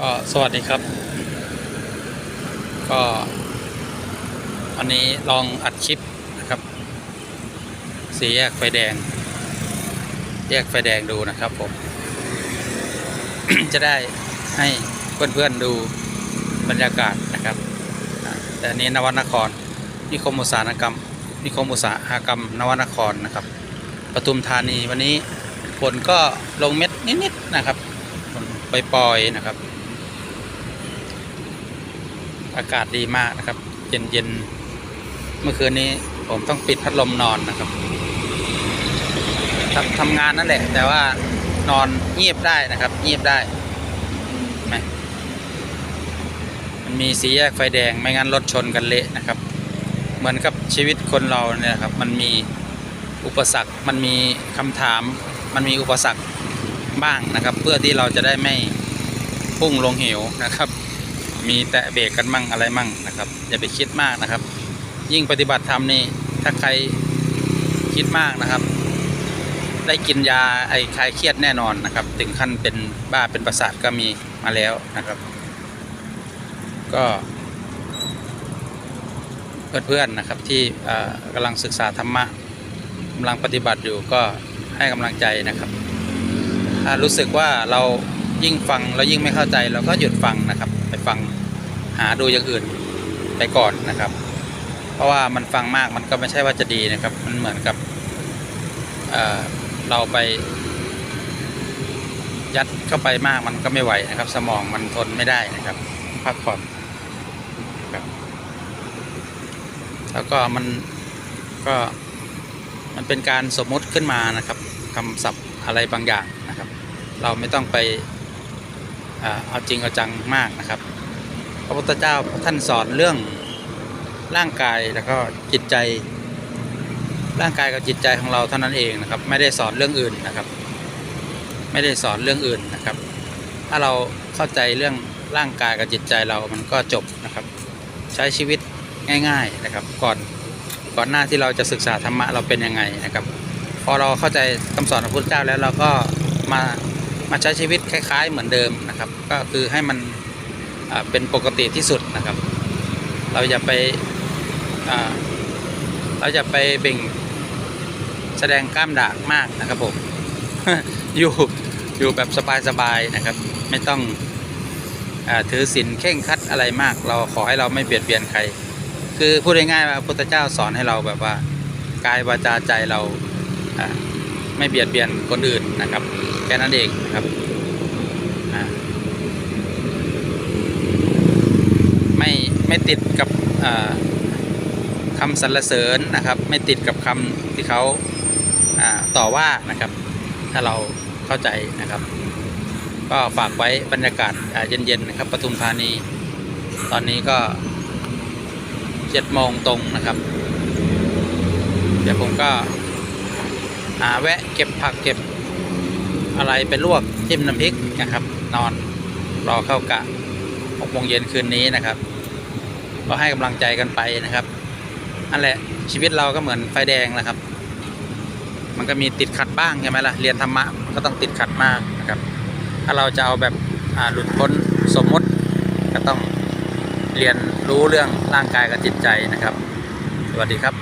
ก็สวัสดีครับ ก็วันนี้ลองอัดคลิปนะครับ สีแยกไฟแดง แยกไฟแดงดูนะครับผม จะได้ให้เพื่อนๆดูบรรยากาศนะครับ แต่นนี้นวนคร นิคมอุตสาหกรรม นิคมอุตสาหกรรม นวนครนะครับปทุมธานีวันนี้ฝนก็ลงเม็ดนิดๆนะครับฝนปล่อยๆนะครับ อากาศดีมากนะครับ เย็นเย็นๆเมื่อคืนนี้ผมต้องปิดพัดลมนอนนะครับทำทำงานนั่นแหละ แต่ว่านอนเงียบได้นะครับ เงียบได้ไหมมันมีสีแยกไฟแดงไม่งั้นรถชนกันเละนะครับ เหมือนกับชีวิตคนเราเนี่ยครับ มันมีอุปสรรคมันมีคำถาม มันมีอุปสรรคบ้างนะครับ เพื่อที่เราจะได้ไม่พุ่งลงเหวนะครับ มีแตะเบรกกันมั่งอะไรมั่งนะครับอย่าไปคิดมากนะครับ ยิ่งปฏิบัติธรรมนี่ถ้าใครคิดมากนะครับ ได้กินยาไอ้คลายเครียดแน่นอนนะครับ ถึงขั้นเป็นบ้าเป็นประสาทก็มีมาแล้วนะครับ ก็ เพื่อนๆนะครับที่กำลังศึกษาธรรมะกำลังปฏิบัติอยู่ก็ให้กำลังใจนะครับ ถ้ารู้สึกว่าเรายิ่งฟังเรายิ่งไม่เข้าใจเราก็หยุดฟังนะครับ ไปฟัง หาดูอย่างอื่นไปก่อนนะครับ เพราะว่ามันฟังมากมันก็ไม่ใช่ว่าจะดีนะครับ มันเหมือนกับเเราไป ยัดเข้าไปมากมันก็ไม่ไหวนะครับ สมองมันทนไม่ได้นะครับพักผ่อนครับแล้วก็มันก็มันเป็นการสมมติขึ้นมานะครับคำศัพท์อะไรบางอย่างนะครับ เราไม่ต้องไปเอาจริงเอาจังมากนะครับ พระพุทธเจ้าท่านสอนเรื่องร่างกายแล้วก็จิตใจ ร่างกายกับจิตใจของเราเท่านั้นเองนะครับ ไม่ได้สอนเรื่องอื่นนะครับ ไม่ได้สอนเรื่องอื่นนะครับ ถ้าเราเข้าใจเรื่องร่างกายกับจิตใจเรามันก็จบนะครับ ใช้ชีวิตง่าย ๆนะครับ ก่อนก่อนหน้าที่เราจะศึกษาธรรมะเราเป็นยังไงนะครับ พอเราเข้าใจคำสอนของพระพุทธเจ้าแล้วเราก็มามาใช้ชีวิตคล้าย ๆ เหมือนเดิมนะครับ ก็คือให้มัน เป็นปกติที่สุดนะครับ เราอย่าไปเราอย่าไปเบ่งแสดงกล้ามด่างมากนะครับผม อยู่อยู่แบบสบายๆนะครับ ไม่ต้องอถือศีลเข่งคัดอะไรมาก เราขอให้เราไม่เบียดเบียนใคร คือพูดง่ายๆว่าพระพุทธเจ้าสอนให้เราแบบว่ากายวาจาใจเราอ่าไม่เบียดเบียนคนอื่นนะครับ แค่นั้นเองนะครับอ่า ไม่ติดกับอ่าคำสรรเสริญนะครับ ไม่ติดกับคำที่เขาต่อว่านะครับ ถ้าเราเข้าใจนะครับ ก็ฝากไว้บรรยากาศเย็นๆนะครับปทุมธานี ตอนนี้ก็เจ็ดโมงตรงนะครับ เดี๋ยวผมก็หาแวะเก็บผักเก็บอะไรไปลวกจิ้มน้ำพริกนะครับ นอนรอเข้ากะหกโมงเย็นคืนนี้นะครับ ก็ให้กำลังใจกันไปนะครับนั่นแหละชีวิตเราก็เหมือนไฟแดงนะครับ มันก็มีติดขัดบ้างใช่ไหมล่ะเรียนธรรมะมก็ต้องติดขัดมากนะครับ ถ้าเราจะเอาแบบอ่าหลุดพ้นสมมติก็ต้องเรียนรู้เรื่องร่างกายกับจิตใจนะครับ สวัสดีครับ